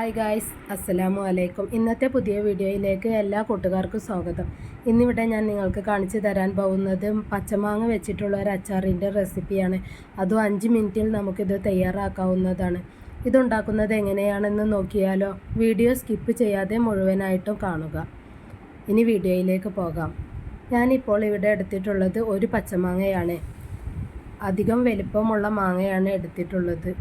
Hi guys അസ്സലാമു അലൈക്കും ഇന്നത്തെ പുതിയ വീഡിയോയിലേക്ക് എല്ലാ കൂട്ടുകാർക്കും സ്വാഗതം. ഇന്നിവിടെ ഞാൻ നിങ്ങൾക്ക് കാണിച്ചു തരാൻ പോകുന്നത് പച്ചമാങ്ങ വെച്ചിട്ടുള്ള ഒരു അച്ചാറിന്റെ റെസിപ്പിയാണ്. അതും അഞ്ച് മിനിറ്റിൽ നമുക്കിത് തയ്യാറാക്കാവുന്നതാണ്. ഇതുണ്ടാക്കുന്നത് എങ്ങനെയാണെന്ന് നോക്കിയാലോ വീഡിയോ സ്കിപ്പ് ചെയ്യാതെ മുഴുവനായിട്ടും കാണുക. ഇനി വീഡിയോയിലേക്ക് പോകാം. ഞാനിപ്പോൾ ഇവിടെ എടുത്തിട്ടുള്ളത് ഒരു പച്ചമാങ്ങയാണ്. അധികം വലിപ്പമുള്ള മാങ്ങയാണ് എടുത്തിട്ടുള്ളത്.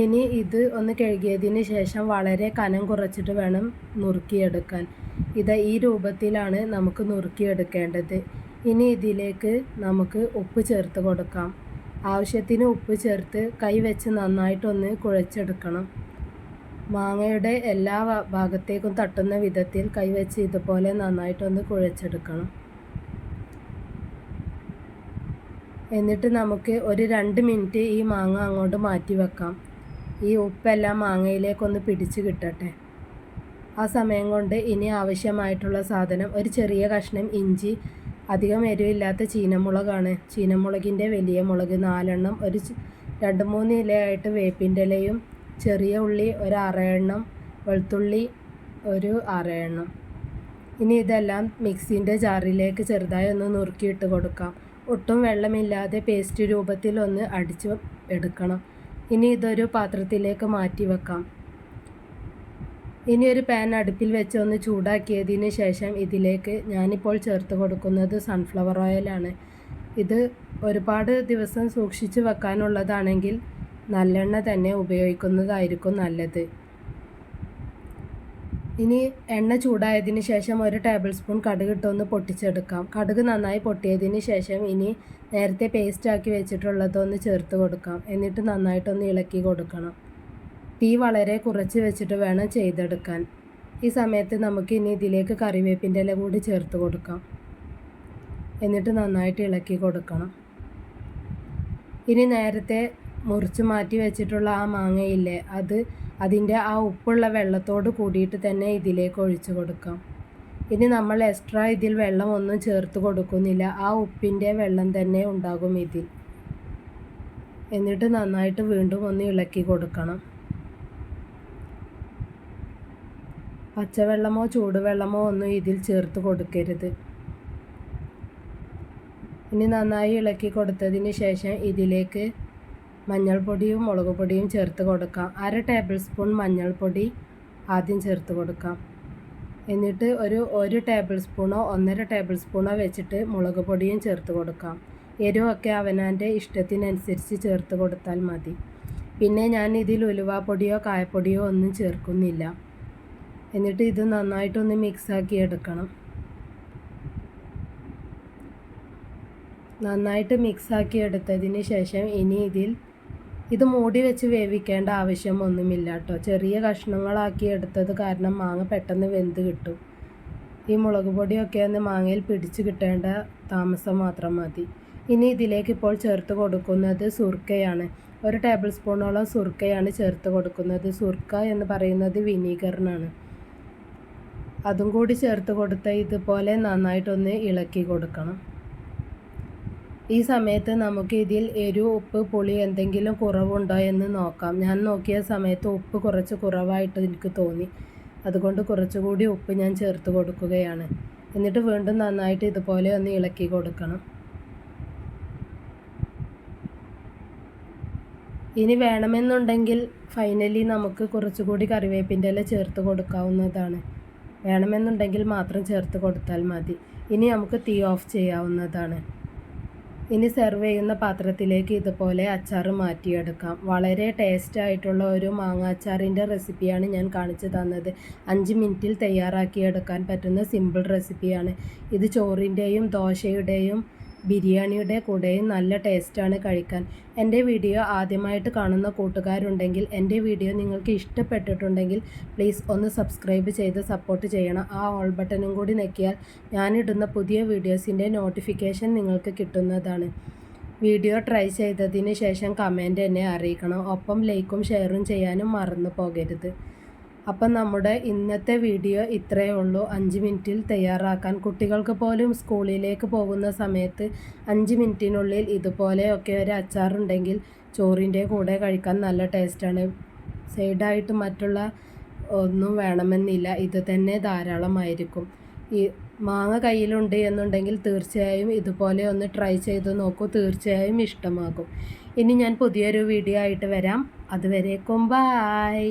ഇനി ഇത് ഒന്ന് കഴുകിയതിന് ശേഷം വളരെ കനം കുറച്ചിട്ട് വേണം നുറുക്കിയെടുക്കാൻ. ഇത് ഈ രൂപത്തിലാണ് നമുക്ക് നുറുക്കിയെടുക്കേണ്ടത്. ഇനി ഇതിലേക്ക് നമുക്ക് ഉപ്പ് ചേർത്ത് കൊടുക്കാം. ആവശ്യത്തിന് ഉപ്പ് ചേർത്ത് കൈ വെച്ച് നന്നായിട്ടൊന്ന് കുഴച്ചെടുക്കണം. മാങ്ങയുടെ എല്ലാ ഭാഗത്തേക്കും തട്ടുന്ന വിധത്തിൽ കൈവച്ച് ഇതുപോലെ നന്നായിട്ടൊന്ന് കുഴച്ചെടുക്കണം. എന്നിട്ട് നമുക്ക് ഒരു രണ്ട് മിനിറ്റ് ഈ മാങ്ങ അങ്ങോട്ട് മാറ്റി വെക്കാം ഈ ഉപ്പെല്ലാം മാങ്ങയിലേക്കൊന്ന് പിടിച്ച് കിട്ടട്ടെ. ആ സമയം കൊണ്ട് ഇനി ആവശ്യമായിട്ടുള്ള സാധനം ഒരു ചെറിയ കഷ്ണം ഇഞ്ചി അധികം എരിവില്ലാത്ത ചീനമുളകാണ്. ചീനമുളകിന്റെ വലിയ മുളക് നാലെണ്ണം ഒരു രണ്ട് മൂന്ന് ഇലയായിട്ട് വേപ്പിന്റെ ഇലയും ചെറിയ ഉള്ളി ഒരു അറയെണ്ണം വെളുത്തുള്ളി ഒരു അറയെണ്ണം ഇനി ഇതെല്ലാം മിക്സിന്റെ ജാറിലേക്ക് ചെറുതായി ഒന്ന് നുറുക്കിയിട്ട് കൊടുക്കാം. ഒട്ടും വെള്ളമില്ലാതെ പേസ്റ്റ് രൂപത്തിൽ ഒന്ന് അടിച്ച് എടുക്കണം. ഇനി ഇതൊരു പാത്രത്തിലേക്ക് മാറ്റി വെക്കാം. ഇനി ഒരു പാൻ അടുപ്പിൽ വെച്ച് ഒന്ന് ചൂടാക്കിയതിന് ശേഷം ഇതിലേക്ക് ഞാനിപ്പോൾ ചേർത്ത് കൊടുക്കുന്നത് സൺഫ്ലവർ ഓയിലാണ് ഇത് ഒരുപാട് ദിവസം സൂക്ഷിച്ച് വെക്കാനുള്ളതാണെങ്കിൽ നല്ലെണ്ണ തന്നെ ഉപയോഗിക്കുന്നതായിരിക്കും നല്ലത്. ഇനി എണ്ണ ചൂടായതിന് ശേഷം ഒരു ടേബിൾ സ്പൂൺ കടുക് ഇട്ടൊന്ന് പൊട്ടിച്ചെടുക്കാം. കടുക് നന്നായി പൊട്ടിയതിന് ശേഷം ഇനി നേരത്തെ പേസ്റ്റ് ആക്കി വെച്ചിട്ടുള്ളതൊന്ന് ചേർത്ത് കൊടുക്കാം. എന്നിട്ട് നന്നായിട്ടൊന്ന് ഇളക്കി കൊടുക്കണം. തീ വളരെ കുറച്ച് വെച്ചിട്ട് വേണം ചെയ്തെടുക്കാൻ. ഈ സമയത്ത് നമുക്ക് ഇനി ഇതിലേക്ക് കറിവേപ്പിന്റെ ഇല കൂടി ചേർത്ത് കൊടുക്കാം. എന്നിട്ട് നന്നായിട്ട് ഇളക്കി കൊടുക്കണം. ഇനി നേരത്തെ മുറിച്ച് മാറ്റി വെച്ചിട്ടുള്ള ആ മാങ്ങയില്ലേ അത് അതിന്റെ ആ ഉപ്പുള്ള വെള്ളത്തോട് കൂടിയിട്ട് തന്നെ ഇതിലേക്ക് ഒഴിച്ചു കൊടുക്കാം. ഇനി നമ്മൾ എക്സ്ട്രാ ഇതിൽ വെള്ളം ഒന്നും ചേർത്ത് കൊടുക്കുന്നില്ല. ആ ഉപ്പിന്റെ വെള്ളം തന്നെ ഉണ്ടാകും ഇതിൽ. എന്നിട്ട് നന്നായിട്ട് വീണ്ടും ഒന്ന് ഇളക്കി കൊടുക്കണം. പച്ചവെള്ളമോ ചൂടുവെള്ളമോ ഒന്നും ഇതിൽ ചേർത്ത് കൊടുക്കരുത്. ഇനി നന്നായി ഇളക്കി കൊടുത്തതിന് ശേഷം ഇതിലേക്ക് മഞ്ഞൾപ്പൊടിയും മുളക് പൊടിയും ചേർത്ത് കൊടുക്കാം. അര ടേബിൾ സ്പൂൺ മഞ്ഞൾപ്പൊടി ആദ്യം ചേർത്ത് കൊടുക്കാം. എന്നിട്ട് ഒരു ഒരു ടേബിൾ സ്പൂണോ ഒന്നര ടേബിൾ സ്പൂണോ വെച്ചിട്ട് മുളക് പൊടിയും ചേർത്ത് കൊടുക്കാം. എരിവൊക്കെ അവനാന്റെ ഇഷ്ടത്തിനനുസരിച്ച് ചേർത്ത് കൊടുത്താൽ മതി. പിന്നെ ഞാൻ ഇതിൽ ഉലുവാപ്പൊടിയോ കായപ്പൊടിയോ ഒന്നും ചേർക്കുന്നില്ല. എന്നിട്ട് ഇത് നന്നായിട്ടൊന്ന് മിക്സാക്കി എടുക്കണം. നന്നായിട്ട് മിക്സാക്കി എടുത്തതിന് ശേഷം ഇനി ഇതിൽ ഇത് മൂടി വെച്ച് വേവിക്കേണ്ട ആവശ്യം ഒന്നുമില്ല കേട്ടോ ചെറിയ കഷ്ണങ്ങളാക്കി എടുത്തത് കാരണം മാങ്ങ പെട്ടെന്ന് വെന്ത് കിട്ടും. ഈ മുളക് പൊടിയൊക്കെ ഒന്ന് മാങ്ങയിൽ പിടിച്ച് കിട്ടേണ്ട താമസം മാത്രം മതി. ഇനി ഇതിലേക്ക് ഇപ്പോൾ ചേർത്ത് കൊടുക്കുന്നത് സുർക്കയാണ്. ഒരു ടേബിൾ സ്പൂണോളം സുർക്കയാണ് ചേർത്ത് കൊടുക്കുന്നത്. സുർക്ക എന്ന് പറയുന്നത് വിനീഗറിനാണ്. അതും കൂടി ചേർത്ത് കൊടുത്ത് ഇതുപോലെ നന്നായിട്ടൊന്ന് ഇളക്കി കൊടുക്കണം. ഈ സമയത്ത് നമുക്ക് ഇതിൽ എരിവ് ഉപ്പ് പുളി എന്തെങ്കിലും കുറവുണ്ടോ എന്ന് നോക്കാം. ഞാൻ നോക്കിയ സമയത്ത് ഉപ്പ് കുറച്ച് കുറവായിട്ട് എനിക്ക് തോന്നി. അതുകൊണ്ട് കുറച്ചുകൂടി ഉപ്പ് ഞാൻ ചേർത്ത് കൊടുക്കുകയാണ്. എന്നിട്ട് വീണ്ടും നന്നായിട്ട് ഇതുപോലെ ഒന്ന് ഇളക്കി കൊടുക്കണം. ഇനി വേണമെന്നുണ്ടെങ്കിൽ ഫൈനലി നമുക്ക് കുറച്ചുകൂടി കറിവേപ്പിന്റെ ഇല ചേർത്ത് കൊടുക്കാവുന്നതാണ്. വേണമെന്നുണ്ടെങ്കിൽ മാത്രം ചേർത്ത് കൊടുത്താൽ മതി. ഇനി നമുക്ക് തീ ഓഫ് ചെയ്യാവുന്നതാണ്. ഇനി സെർവ് ചെയ്യുന്ന പാത്രത്തിലേക്ക് ഇതുപോലെ അച്ചാർ മാറ്റിയെടുക്കാം. വളരെ ടേസ്റ്റ് ആയിട്ടുള്ള ഒരു മാങ്ങ അച്ചാറിന്റെ റെസിപ്പിയാണ് ഞാൻ കാണിച്ചു തന്നത്. അഞ്ച് മിനിറ്റിൽ തയ്യാറാക്കിയെടുക്കാൻ പറ്റുന്ന സിമ്പിൾ റെസിപ്പിയാണ് ഇത് ചോറിന്റെയും ദോശയുടെയും ബിരിയാണിയുടെ കൂടെയും നല്ല ടേസ്റ്റാണ് കഴിക്കാൻ. എന്റെ വീഡിയോ ആദ്യമായിട്ട് കാണുന്ന കൂട്ടുകാരുണ്ടെങ്കിൽ എന്റെ വീഡിയോ നിങ്ങൾക്ക് ഇഷ്ടപ്പെട്ടിട്ടുണ്ടെങ്കിൽ പ്ലീസ് ഒന്ന് സബ്സ്ക്രൈബ് ചെയ്ത് സപ്പോർട്ട് ചെയ്യണം. ആ ഓൾ ബട്ടണും കൂടി ഞെക്കിയാൽ ഞാനിടുന്ന പുതിയ വീഡിയോസിന്റെ നോട്ടിഫിക്കേഷൻ നിങ്ങൾക്ക് കിട്ടുന്നതാണ്. വീഡിയോ ട്രൈ ചെയ്തതിന് ശേഷം കമന്റ് എന്നെ അറിയിക്കണം. ഒപ്പം ലൈക്കും ഷെയറും ചെയ്യാനും മറന്നു പോകരുത്. അപ്പം നമ്മുടെ ഇന്നത്തെ വീഡിയോ ഇത്രയേ ഉള്ളൂ. അഞ്ച് മിനിറ്റിൽ തയ്യാറാക്കാൻ. കുട്ടികൾക്ക് പോലും സ്കൂളിലേക്ക് പോകുന്ന സമയത്ത് അഞ്ച് മിനിറ്റിനുള്ളിൽ ഇതുപോലെയൊക്കെ ഒരു അച്ചാറുണ്ടെങ്കിൽ ചോറിന്റെ കൂടെ കഴിക്കാൻ നല്ല ടേസ്റ്റാണ്. സൈഡായിട്ട് മറ്റുള്ള ഒന്നും വേണമെന്നില്ല. ഇത് തന്നെ ധാരാളമായിരിക്കും. ഈ മാങ്ങ കയ്യിലുണ്ട് എന്നുണ്ടെങ്കിൽ തീർച്ചയായും ഇതുപോലെ ഒന്ന് ട്രൈ ചെയ്ത് നോക്കൂ. തീർച്ചയായും ഇഷ്ടമാകും. ഇനി ഞാൻ പുതിയൊരു വീഡിയോ ആയിട്ട് വരാം. അതുവരേക്കും ബായ്.